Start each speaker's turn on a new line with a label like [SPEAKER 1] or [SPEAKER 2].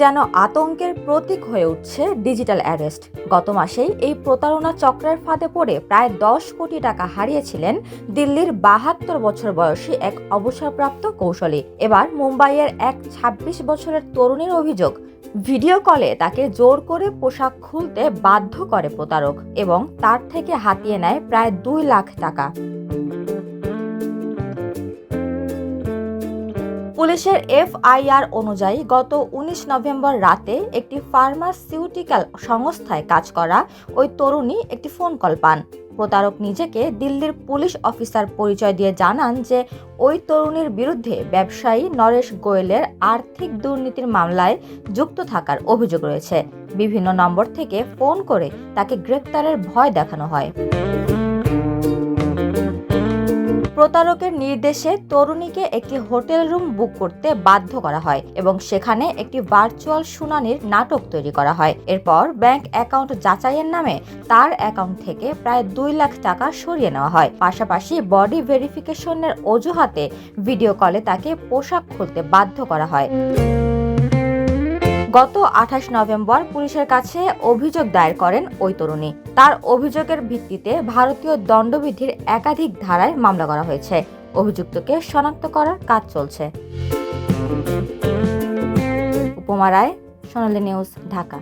[SPEAKER 1] যেন আতঙ্কের প্রতীক হয়ে উঠছে ডিজিটাল অ্যারেস্ট। গত মাসেই এই প্রতারণা চক্রের ফাঁদে পড়ে প্রায় দশ কোটি টাকা হারিয়েছিলেন দিল্লির বাহাত্তর বছর বয়সী এক অবসরপ্রাপ্ত কৌশলী। এবার মুম্বাইয়ের এক ২৬ বছরের তরুণীর অভিযোগ, ভিডিও কলে তাকে জোর করে পোশাক খুলতে বাধ্য করে প্রতারক এবং তার থেকে হাতিয়ে নেয় প্রায় দুই লাখ টাকা। পুলিশের এফআইআর অনুযায়ী গত উনিশ নভেম্বর রাতে একটি ফার্মাসিউটিক্যাল সংস্থায় কাজ করা ওই তরুণী একটি ফোন কল পান। প্রতারক নিজেকে দিল্লির পুলিশ অফিসার পরিচয় দিয়ে জানান যে ওই তরুণীর বিরুদ্ধে ব্যবসায়ী নরেশ গোয়েলের আর্থিক দুর্নীতির মামলায় যুক্ত থাকার অভিযোগ রয়েছে। বিভিন্ন নম্বর থেকে ফোন করে তাকে গ্রেপ্তারের ভয় দেখানো হয়। প্রতারকের নির্দেশে তরুণীকে একটি হোটেল রুম বুক করতে বাধ্য করা হয় এবং সেখানে একটি ভার্চুয়াল শুনানির নাটক তৈরি করা হয়। এরপর ব্যাংক অ্যাকাউন্ট যাচাইয়ের নামে তার অ্যাকাউন্ট থেকে প্রায় দুই লাখ টাকা সরিয়ে নেওয়া হয়। পাশাপাশি বডি ভেরিফিকেশনের অজুহাতে ভিডিও কলে তাকে পোশাক খুলতে বাধ্য করা হয়। গত আঠাশ নভেম্বর পুলিশের কাছে অভিযোগ দায়ের করেন ওই তরুণী। তার অভিযোগের ভিত্তিতে ভারতীয় দণ্ডবিধির একাধিক ধারায় মামলা করা হয়েছে। অভিযুক্তকে শনাক্ত করার কাজ চলছে। উপমা রায়, সোনালী নিউজ, ঢাকা।